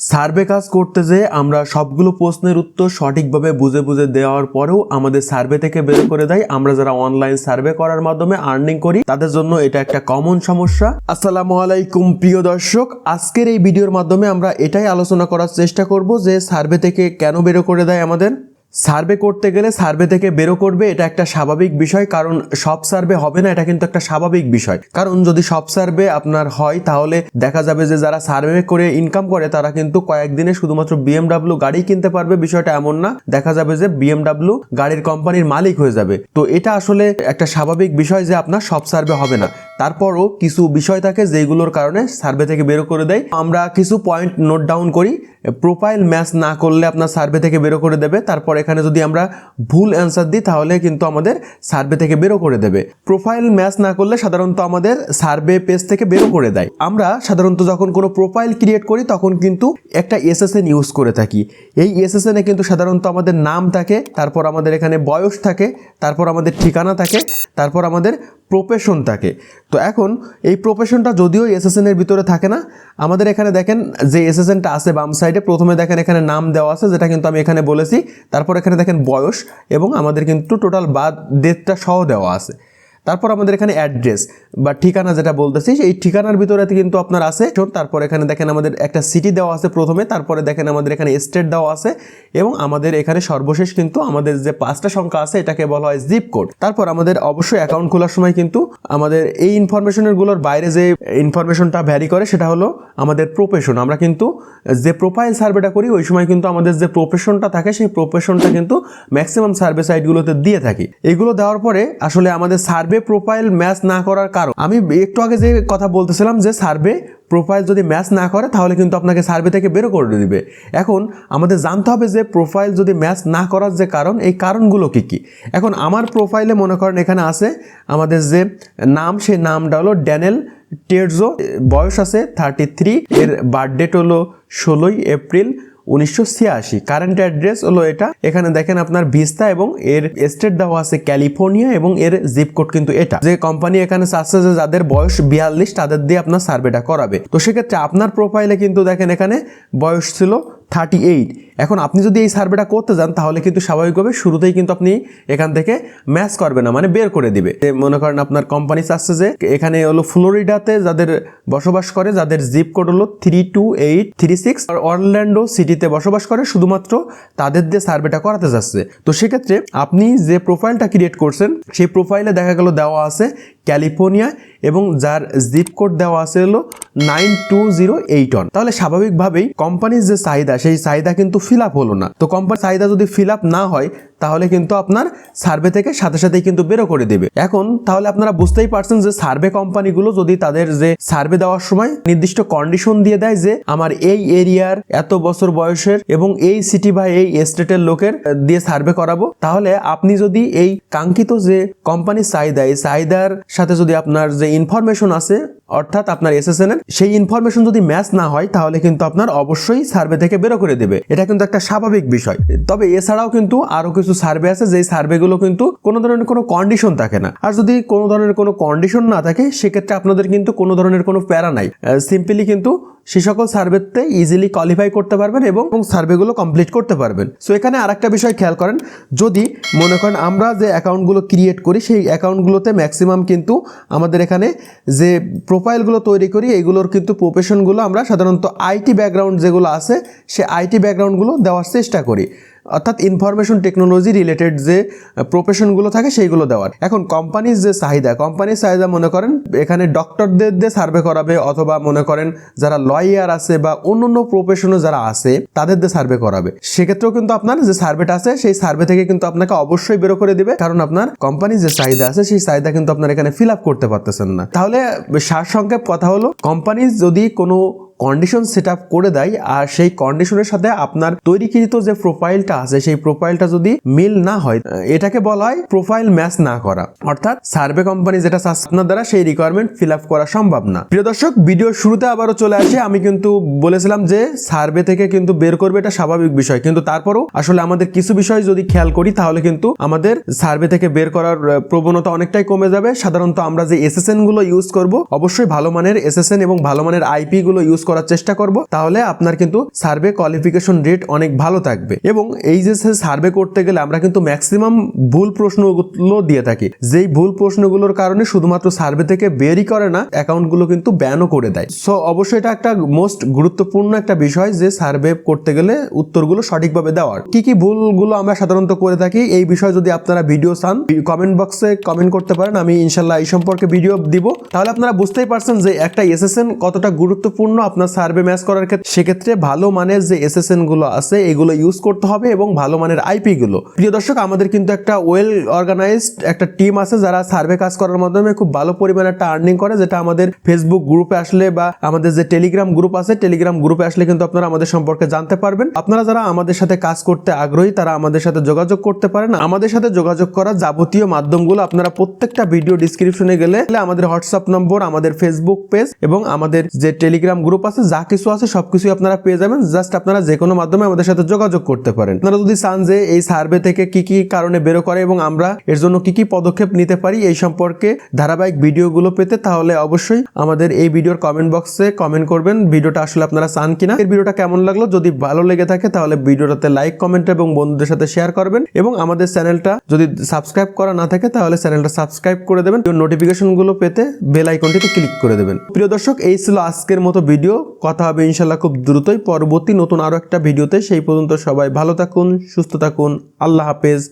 Survey কাজ করতে যেয়ে আমরা সবগুলো প্রশ্নের উত্তর সঠিকভাবে বুঝে বুঝে দেওয়ার পরেও আমাদের সার্ভে থেকে বের করে দেয়। আমরা যারা অনলাইন সার্ভে করার মাধ্যমে আর্নিং করি, তাদের জন্য এটা একটা কমন সমস্যা। আসসালামু আলাইকুম, প্রিয় দর্শক। আজকের এই ভিডিওর মাধ্যমে আমরা এটাই আলোচনা করার চেষ্টা করব যে সার্ভে থেকে কেন বের করে দেয় আমাদের। সার্ভে করতে গেলে সার্ভে থেকে বেরো করবে, এটা একটা স্বাভাবিক বিষয়, কারণ সব সার্ভে হবে না, এটা কিন্তু একটা স্বাভাবিক বিষয়। কারণ যদি সব সার্ভে আপনার হয়, তাহলে দেখা যাবে যে যারা সার্ভে করে ইনকাম করে, তারা কিন্তু কয়েকদিনে শুধুমাত্র বিএমডাব্লিউ গাড়ি কিনতে পারবে, বিষয়টা এমন না। দেখা যাবে যে বিএমডাব্লিউ গাড়ির কোম্পানির মালিক হয়ে যাবে। তো এটা আসলে একটা স্বাভাবিক বিষয় যে আপনার সব সার্ভে হবে না। তারপরও কিছু বিষয় থাকে যেগুলোর কারণে সার্ভে থেকে বেরো করে দেয়। আমরা কিছু পয়েন্ট নোট ডাউন করি। প্রোফাইল ম্যাচ না করলে আপনার সার্ভে থেকে বেরো করে দেবে। তারপর এখানে যদি আমরা ভুল অ্যান্সার দিই, তাহলে কিন্তু আমাদের সার্ভে থেকে বেরো করে দেবে। প্রোফাইল ম্যাচ না করলে সাধারণত আমাদের সার্ভে পেজ থেকে বেরো করে দেয়। আমরা সাধারণত যখন কোনো প্রোফাইল ক্রিয়েট করি, তখন কিন্তু একটা এসএসএন ইউজ করে থাকি। এই এসএসএনে কিন্তু সাধারণত আমাদের নাম থাকে, তারপর আমাদের এখানে বয়স থাকে, তারপর আমাদের ঠিকানা থাকে তারপর আমাদের প্রফেশন থাকে। তো এখন এই প্রফেশনটা যদিও এসএসএন এর ভিতরে থাকে না, আমাদের এখানে দেখেন যে এসএসএনটা আছে বাম সাইডে প্রথমে দেখেন এখানে নাম দেওয়া আছে, যেটা কিন্তু আমি এখানে বলেছি। তারপর এখানে দেখেন বয়স এবং আমাদের কিন্তু টোটাল বাদ ডেটটা সহ দেওয়া আছে। তারপর আমাদের এখানে অ্যাড্রেস বা ঠিকানা যেটা বলতেছি এই ঠিকানার ভিতরে কিন্তু আপনার আছে তারপর এখানে দেখেন আমাদের একটা সিটি দেওয়া আছে প্রথমে। তারপরে দেখেন আমাদের এখানে স্টেট দেওয়া আছে। এবং আমাদের এখানে সর্বশেষ কিন্তু আমাদের যে পাঁচটা সংখ্যা আছে, এটাকে বলা হয় জিপ কোড তারপর আমাদের অবশ্যই অ্যাকাউন্ট খোলার সময় কিন্তু আমাদের এই ইনফরমেশনেরগুলোর বাইরে যে ইনফরমেশনটা ভ্যারি করে, সেটা হলো আমাদের প্রফেশন আমরা কিন্তু যে প্রোফাইল সার্ভেটা করি, ওই সময় কিন্তু আমাদের যে প্রফেশনটা থাকে, সেই প্রফেশনটা কিন্তু ম্যাক্সিমাম সার্ভে সাইটগুলোতে দিয়ে থাকি। এগুলো দেওয়ার পরে আসলে আমাদের সার্ভে প্রোফাইল ম্যাচ না করার কারণ। আমি একটু আগে যে কথা বলতেছিলাম যে সার্ভে প্রোফাইল যদি ম্যাচ না করে, তাহলে কিন্তু আপনাকে সার্ভে থেকে বেরো করে দিবে। এখন আমাদের জানতে হবে যে প্রোফাইল যদি ম্যাচ না করার যে কারণ, এই কারণগুলো কী কী? এখন আমার প্রোফাইলে মনে করেন এখানে আছে আমাদের যে নাম, সেই নামটা হলো ড্যানেল টেরজো, বয়স আছে থার্টি থ্রি এর বার্থডেট হলো ষোলোই এপ্রিল। উনিশশো ছিয়াশি। কারেন্ট অ্যাড্রেস হলো এটা। এখানে দেখেন আপনার ভিস্তা এবং এর স্টেট দেওয়া আছে ক্যালিফোর্নিয়া এবং এর জিপ কোড কিন্তু এটা। যে কোম্পানি এখানে চাচ্ছে যাদের বয়স বিয়াল্লিশ, তাদের দিয়ে আপনার সার্ভেটা করাবে। তো সেক্ষেত্রে আপনার প্রোফাইলে কিন্তু দেখেন এখানে বয়স ছিল থার্টি এইট। এখন আপনি যদি এই সার্ভেটা করতে যান, তাহলে কিন্তু স্বাভাবিকভাবে শুরুতেই কিন্তু আপনি এখান থেকে ম্যাচ করবে না মানে বের করে দিবে। মনে করেন আপনার কোম্পানি চাচ্ছে যে, এখানে হলো ফ্লোরিডাতে যাদের বসবাস করে, যাদের জিপ কোড হলো three two eight three six আর অরল্যান্ডো সিটিতে বসবাস করে, শুধুমাত্র তাদের দিয়ে সার্ভেটা করাতে যাচ্ছে। তো সেক্ষেত্রে আপনি যে প্রোফাইলটা ক্রিয়েট করছেন, সেই প্রোফাইলে দেখা গেল দেওয়া আছে ক্যালিফোর্নিয়া এবং যার জিপ কোড দেওয়া আছে হলো nine two zero eight one তাহলে স্বাভাবিকভাবেই কোম্পানির যে চাহিদা, সেই চাহিদা কিন্তু ফিল আপ হলো না। তো কোম্পানির চাহিদা যদি ফিল আপ না হয় তাহলে কিন্তু আপনার সার্ভে থেকে সাথে সাথেই কিন্তু বেরো করে দেবে। এখন তাহলে আপনারা বুঝতেই পারছেন যে সার্ভে কোম্পানিগুলো যদি তাদের যে সার্ভে দেওয়ার সময় নির্দিষ্ট কন্ডিশন দিয়ে দেয় যে আমার এই এরিয়ার এত বছর বয়সের এবং এই সিটি বা এই স্টেটের লোকের দিয়ে সার্ভে করাবো, তাহলে আপনি যদি এই কাঙ্ক্ষিত যে কোম্পানির চাহিদা, এই চাহিদার সাথে যদি আপনার যে ইনফরমেশন আছে, অর্থাৎ আপনার এসএসএন এর সেই ইনফরমেশন যদি ম্যাচ না হয়, তাহলে কিন্তু আপনার অবশ্যই সার্ভে থেকে বেরো করে দেবে। এটা কিন্তু একটা স্বাভাবিক বিষয়। তবে এছাড়াও কিন্তু আরও কিছু সার্ভে আছে, যেই সার্ভেগুলো কিন্তু কোনো ধরনের কোনো কন্ডিশন থাকে না। আর যদি কোনো ধরনের কোনো কন্ডিশন না থাকে, সেক্ষেত্রে আপনাদের কিন্তু কোনো ধরনের কোনো প্যারা নাই। সিম্পলি কিন্তু সে সকল সার্ভেতে ইজিলি কোয়ালিফাই করতে পারবেন এবং সার্ভেগুলো কমপ্লিট করতে পারবেন। সো এখানে আরেকটা বিষয় খেয়াল করেন, যদি মনে করেন আমরা যে অ্যাকাউন্টগুলো ক্রিয়েট করি, সেই অ্যাকাউন্টগুলোতে ম্যাক্সিমাম কিন্তু আমাদের এখানে যে প্রোফাইলগুলো তৈরি করি এইগুলোর কিন্তু প্রফেশনগুলো আমরা সাধারণত আইটি ব্যাকগ্রাউন্ড যেগুলো আছে, সে আইটি ব্যাকগ্রাউন্ডগুলো দেওয়ার চেষ্টা করি। অর্থাৎ ইনফরমেশন টেকনোলজি রিলেটেড যে প্রফেশনগুলো থাকে সেইগুলো দেওয়ার। এখন কোম্পানির যে চাহিদা কোম্পানির চাহিদা মনে করেন, এখানে ডক্টরদের দিয়ে সার্ভে করাবে অথবা মনে করেন যারা লয়ার আছে বা অন্য অন্য প্রফেশনে যারা আছে, তাদের দিয়ে সার্ভে করাবে। সেক্ষেত্রেও কিন্তু আপনার যে সার্ভেটা আছে, সেই সার্ভে থেকে কিন্তু আপনাকে অবশ্যই বেরো করে দিবে, কারণ আপনার কোম্পানির যে চাহিদা আছে, সেই চাহিদা কিন্তু আপনার এখানে ফিল আপ করতে পারতেছেন না। তাহলে সারসংক্ষেপ কথা হলো কোম্পানি যদি কোনো কন্ডিশন সেট করে দেয় আর সেই কন্ডিশনের সাথে আপনার তৈরিকৃত যে প্রোফাইলটা আছে, সেই প্রোফাইলটা যদি মিল না হয়, এটাকে বলা হয় প্রোফাইল ম্যাচ না করা। অর্থাৎ সার্ভে কোম্পানি যেটা আপনার দ্বারা সেই রিকোয়ারমেন্ট ফিল আপ করা সম্ভব না। প্রিয় দর্শক ভিডিওর শুরুতে আবারও চলে আসে। আমি কিন্তু বলেছিলাম যে সার্ভে থেকে কিন্তু বের করবে, এটা স্বাভাবিক বিষয়। কিন্তু তারপরেও আসলে আমাদের কিছু বিষয় যদি খেয়াল করি, তাহলে কিন্তু আমাদের সার্ভে থেকে বের করার প্রবণতা অনেকটাই কমে যাবে। সাধারণত আমরা যে এসএসএনগুলো ইউজ করব, অবশ্যই ভালো মানের এসএসএন এবং ভালো মানের আইপি গুলো ইউজ করার চেষ্টা করব, তাহলে আপনার কিন্তু সার্ভে কোয়ালিফিকেশন রেট অনেক ভালো থাকবে। এবং এই যে সার্ভে করতে গেলে আমরা কিন্তু ম্যাক্সিমাম ভুল প্রশ্নগুলো দিয়ে থাকি। যেই ভুল প্রশ্নগুলোর কারণে শুধুমাত্র সার্ভে থেকে বেরই করে না, অ্যাকাউন্টগুলো কিন্তু ব্যানও করে দেয়। সো অবশ্যই এটা একটা মোস্ট গুরুত্বপূর্ণ একটা বিষয় যে সার্ভে করতে গেলে উত্তরগুলো সঠিকভাবে দেওয়ার। কি কি ভুলগুলো আমরা সাধারণত করে থাকি, এই বিষয়ে যদি আপনারা ভিডিও চান কমেন্ট বক্সে কমেন্ট করতে পারেন, আমি ইনশাল্লাহ এই সম্পর্কে ভিডিও দিব। তাহলে আপনারা বুঝতেই পারছেন যে একটা এসএসএন কতটা গুরুত্বপূর্ণ আপনার সার্ভে ম্যাচ করার ক্ষেত্রে, সেক্ষেত্রে ভালো মানের যে এসএসএনগুলো আছে, এগুলো ইউজ করতে হবে এবং ভালো মানের আইপি গুলো। প্রিয় দর্শক, আমাদের কিন্তু একটা ওয়েল অর্গানাইজড একটা টিম আছে যারা সার্ভে কাজ করার মাধ্যমে খুব ভালো পরিমাণে একটা আর্নিং করে, যেটা আমাদের ফেসবুক গ্রুপে আসলে বা আমাদের যে টেলিগ্রাম গ্রুপ আছে টেলিগ্রাম গ্রুপে আসলে কিন্তু আপনারা আমাদের সম্পর্কে জানতে পারবেন। আপনারা যারা আমাদের সাথে কাজ করতে আগ্রহী, তারা আমাদের সাথে যোগাযোগ করতে পারেন। আমাদের সাথে যোগাযোগ করা যাবতীয় মাধ্যমগুলো আপনারা প্রত্যেকটা ভিডিও ডিসক্রিপশনে গেলে আমাদের হোয়াটসঅ্যাপ নম্বর আমাদের ফেসবুক পেজ এবং আমাদের যে টেলিগ্রাম গ্রুপ আছে, যা কিছু আছে সবকিছুই আপনারা পেয়ে যাবেন। জাস্ট আপনারা যে কোনো মাধ্যমে আমাদের সাথে যোগাযোগ করতে পারেন। আপনারা যদি চান যে এই সার্ভে থেকে কি কি কারণে বেরো করে এবং আমরা এর জন্য কি কি পদক্ষেপ নিতে পারি এই সম্পর্কে ধারাবাহিক ভিডিওগুলো পেতে, তাহলে অবশ্যই আমাদের এই ভিডিওর কমেন্ট বক্সে কমেন্ট করবেন ভিডিওটা আসলে আপনারা চান কিনা। এর ভিডিওটা কেমন লাগল যদি ভালো লেগে থাকে, তাহলে ভিডিওটাতে লাইক কমেন্ট এবং বন্ধুদের সাথে শেয়ার করবেন এবং আমাদের চ্যানেলটা যদি সাবস্ক্রাইব করা না থাকে, তাহলে চ্যানেলটা সাবস্ক্রাইব করে দেবেন। নোটিফিকেশনগুলো পেতে বেল আইকনটিতে ক্লিক করে দেবেন। প্রিয় দর্শক, এই ছিল আজকের মতো ভিডিও কথা হবে ইনশাল্লাহ খুব দ্রুতই। পরবর্তী নতুন আরও একটা ভিডিওতে সেই পর্যন্ত সবাই ভালো থাকুন, সুস্থ থাকুন। আল্লাহ হাফেজ।